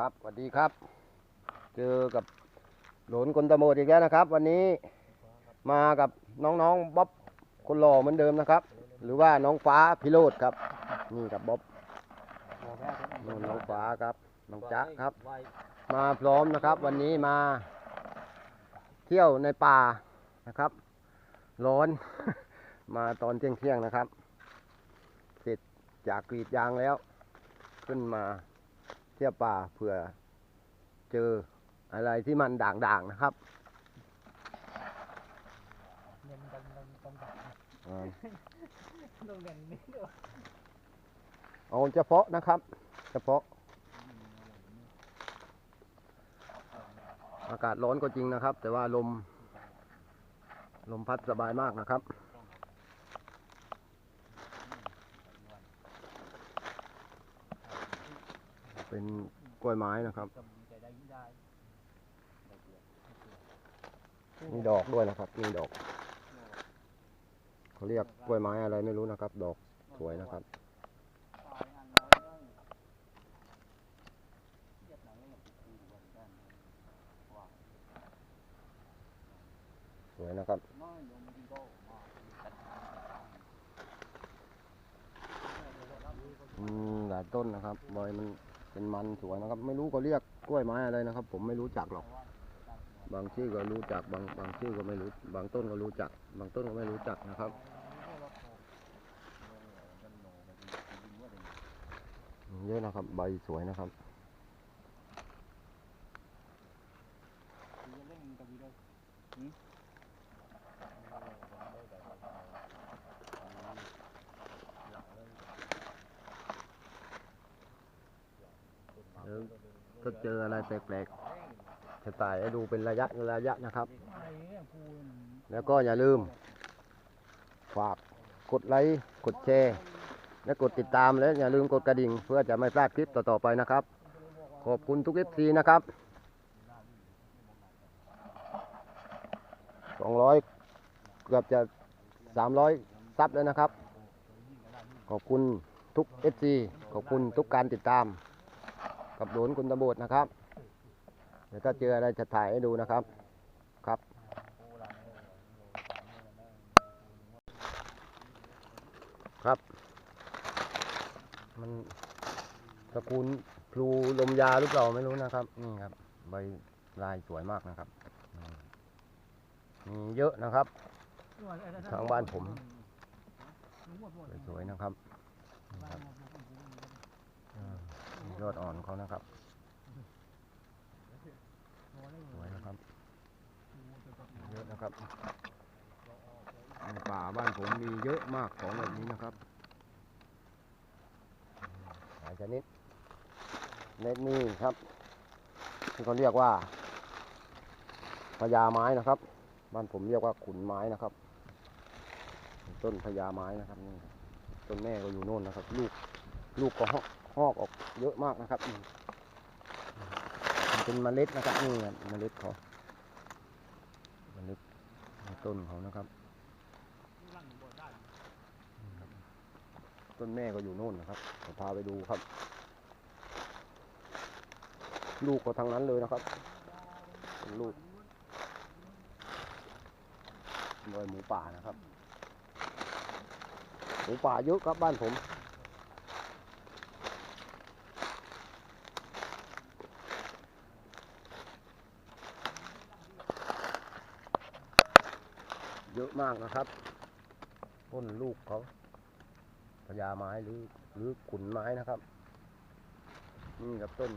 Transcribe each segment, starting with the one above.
ครับสวัสดีครับ เจอกับหลนคนตะโมดอีกแล้วนะครับ วันนี้มากับน้องๆบ๊อบคนหล่อเหมือนเดิมนะครับ หรือว่าน้องฟ้าพิโรธครับ นี่กับบ๊อบนู่นน้องฟ้าครับน้องจ๊ะครับ มาพร้อมนะครับ วันนี้มา เที่ยวในป่านะครับ ร้อน มาตอนเที่ยงเที่ยงนะครับ เสร็จจากกรีดยางแล้ว ขึ้นมา เที่ยวป่าเผื่อเจออะไรที่มันด่างๆนะครับเงินดำดำดำดอ่าำลงอย่างนี้เดี๋ยวเอาเฉพาะนะครับ เฉพาะ อากาศร้อนก็จริงนะครับ แต่ว่าลม ลมพัดสบายมากนะครับ เป็นกล้วยไม้นะครับ มีดอกด้วยนะครับ มีดอก เขาเรียกกล้วยไม้อะไรไม่รู้นะครับ ดอกสวยนะครับ สวยนะครับอืมหลายต้นนะครับใบมัน เป็นมันสวยนะครับ ไม่รู้ก็เรียกกล้วยไม้อะไรนะครับ ผมไม่รู้จักหรอก บางชื่อก็รู้จัก บางบางชื่อก็ไม่รู้ บางต้นก็รู้จัก บางต้นก็ไม่รู้จักนะครับเยอะนะครับ ใบสวยนะครับเดี๋ยว ถ้าเจออะไรแปลกๆจะถ่ายให้ดูเป็นระยะระยะนะครับ แล้วก็อย่าลืม ฝากกดไลค์กดแชร์และกดติดตามและอย่าลืมกดกระดิ่ง เพื่อจะไม่พลาดคลิปต่อๆไปนะครับ ขอบคุณทุกเอฟซีนะครับสองร้อยเกือบจะสามร้อยซับแล้วนะครับ ขอบคุณทุกเอฟซีขอบคุณทุกการติดตาม กับโดนคุณตำรวจนะครับ เดี๋ยวถ้าเจออะไรจะถ่ายให้ดูนะครับ ครับครับ มันตระกูลพลูลมยาหรือเปล่าไม่รู้นะครับ นี่ครับ ใบลายสวยมากนะครับมมีเยอะนะครับ ทางบ้านผม สวยๆนะครับนี่ครับอ่า ยอดอ่อนเขานะครับสวยนะครับเยอะนะครับในป่าบ้านผมมีเยอะมากของแบบนี้นะครับหลายชนิดเล็กนี่ครับ ที่เขาเรียกว่าพญาไม้นะครับ บ้านผมเรียกว่าขุนไม้นะครับ ต้นพญาไม้นะครับนี่ต้นแม่ก็อยู่โน่นนะครับ ลูกลูกก็หอก หอกออกเยอะมากนะครับนี่เป็นเมล็ดนะครับนี่เมล็ดเขาเมล็ดต้นเขานะครับ ต้นแม่ก็อยู่โน่นนะครับผมพาไปดูครับ ลูกก็ทางนั้นเลยนะครับเป็นลูกรอยหมูป่านะครับ หมูป่าเยอะครับบ้านผม เยอะมากนะครับ ต้นลูกเขาพญาไม้หรือหรือขุนไม้นะครับ นี่ครับต้น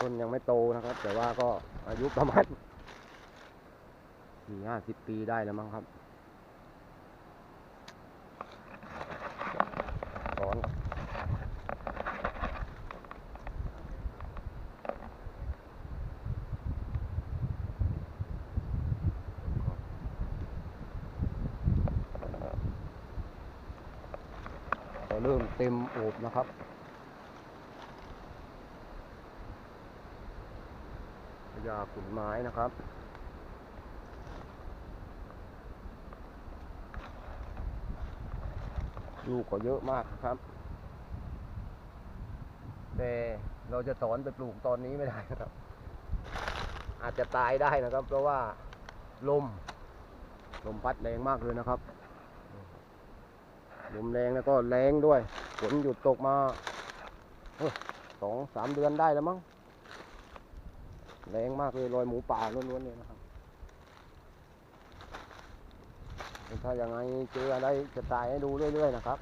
ต้นยังไม่โตนะครับ แต่ว่าก็อายุประมาณสี่ห้าสิบปีได้แล้วมั้งครับ เริ่มเต็มโอบนะครับพญาขุนไม้นะครับลูกก็เยอะมากนะครับ แต่เราจะสอนไปปลูกตอนนี้ไม่ได้นะครับ อาจจะตายได้นะครับ เพราะว่าลม ลมพัดแรงมากเลยนะครับ ลมแรงแล้วก็แรงด้วยฝนหยุดตกมาสองสามเดือนได้แล้วมั้งแรงมากเลยรอยหมูป่าล้วนๆเลยนะครับถ้าอย่างไงเจออะไรจะตายให้ดูเรื่อยๆนะครับ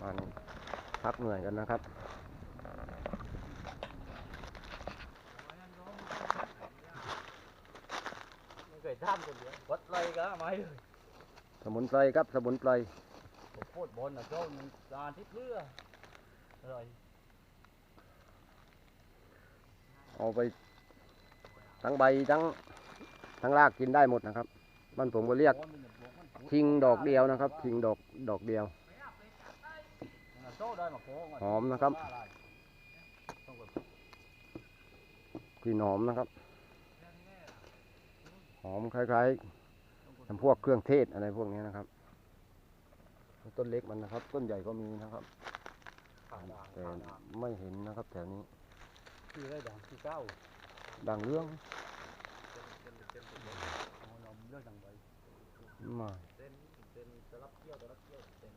มันพักเหนื่อยกันนะครับ ไม่เค ยทำคนเดียววัดไรก็ไม่เลยสมุนไพรครับสมุนไพรผมโคตรบนนะโจ้มันจานที่เพื่ออร่อยเอาไปทั้งใบทั้งทั้งรากกินได้หมดนะครับบ้านผมก็เรียกโอ้มันเนี่ยบอกมันพูทิ้งดอกเดียวนะครับทิ้งดอกดอกเดียวมันเอาโจ้ได้มาโค้งะหอมนะครับว่าอะไรต้องกดกลิ่นหอมนะครับ หอมคล้ายๆทำพวกเครื่องเทศอะไรพวกนี้นะครับ ต้นเล็กมันนะครับ ต้นใหญ่ก็มีนะครับขาด่างแต่ขาด่างไม่เห็นนะครับแถวนี้คือได้ด่างที่เก้าดังเรื่องเอานมเลือกดังใบ มา เส้นเส้นจะรับเที่ยวจะรับเที่ยวเส้น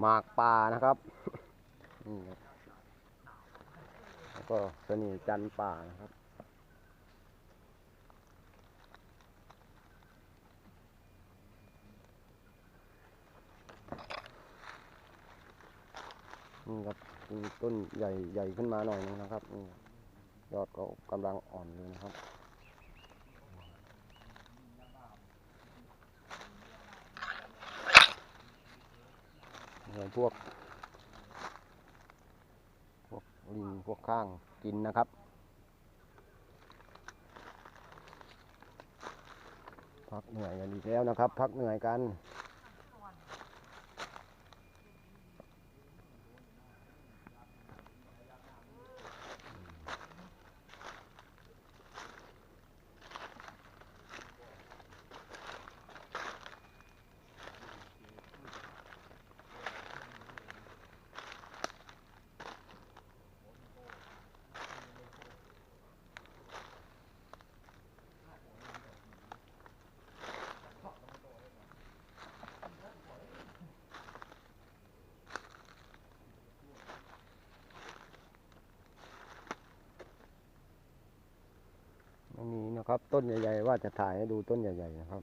หมากป่านะครับนี่แล้วก็สนีจันป่านะครับนี่ครับต้นใหญ่ใหญ่ขึ้นมาหน่อยนึงนะครับยอดก็กำลังอ่อนเลยนะครับ เนี่ยพวก พวกลิงพวกข้างกินนะครับ พักเหนื่อยกันอีกแล้วนะครับ พักเหนื่อยกัน นะครับ ต้นใหญ่ๆว่าจะถ่ายให้ดูต้นใหญ่ๆนะครับ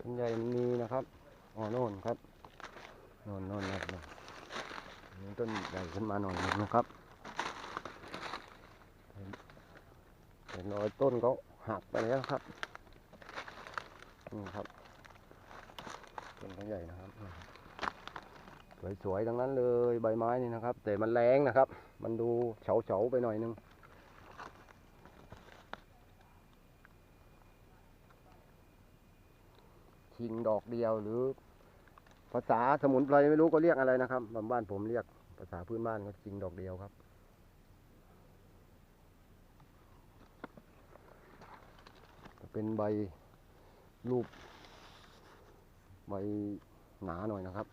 ต้นใหญ่มีนะครับอ๋อโน่นครับโน่นโน่นโน่นโน่นมีต้นใหญ่ขึ้นมาหน่อยหนึงนะครับเห็นเห็นรอยต้นเขาหักไปแล้วครับนี่ครับต้นเขาใหญ่นะครับสวยๆทั้งนั้นเลยใบไม้นี่นะครับ แต่มันแรงนะครับ มันดูเฉาๆไปหน่อยนึง ชิงดอกเดียวหรือ ภาษาสมุนไพรไม่รู้ก็เรียกอะไรนะครับบ้านผมเรียกภาษาพื้นบ้านก็ชิงดอกเดียวครับ เป็นใบรูปใบหนาหน่อยนะครับ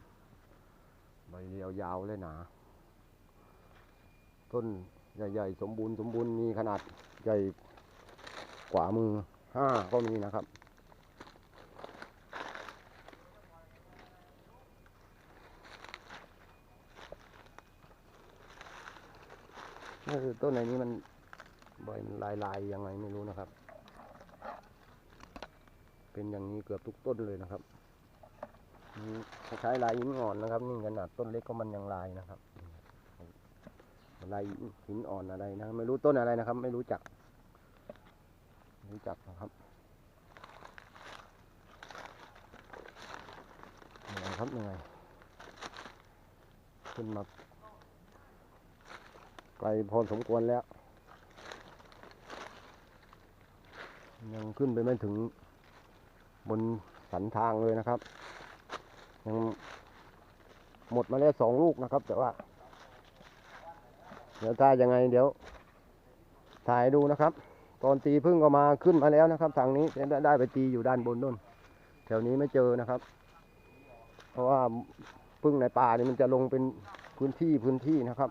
ใบเรียวยาวเลยหนา ต้นใหญ่ๆ สมบูรณ์สมบูรณ์มีขนาดใหญ่กว่ามือห้าก็มีนะครับ นี่คือต้นไหนนี้มันใบมันลายลายๆยังไงไม่รู้นะครับ เป็นอย่างนี้เกือบทุกต้นเลยนะครับนี่คล้ลายหินอ่อนนะครับ นี่ขนาดต้นเล็กก็มันยังลายนะครับลายหินอ่อนอะไรนะ ไม่รู้ต้นอะไรนะครับ ไม่รู้จักไม่รู้จักนะครับเหนื่อยครับเหนื่อยขึ้นมา ไกลพอสมควรแล้ว ยังขึ้นไปไม่ถึงบนสันทางเลยนะครับ ยังหมดมาแล้วสองลูกนะครับ แต่ว่า เดี๋ยวถ้ายังไงเดี๋ยว ถ่ายดูนะครับ ตอนตีพึ่งก็มาขึ้นมาแล้วนะครับ ทางนี้ได้ได้ไปตีอยู่ด้านบนนู่นแถวนี้ไม่เจอนะครับ เพราะว่าพึ่งในป่านี่มันจะลงเป็นพื้นที่พื้นที่นะครับ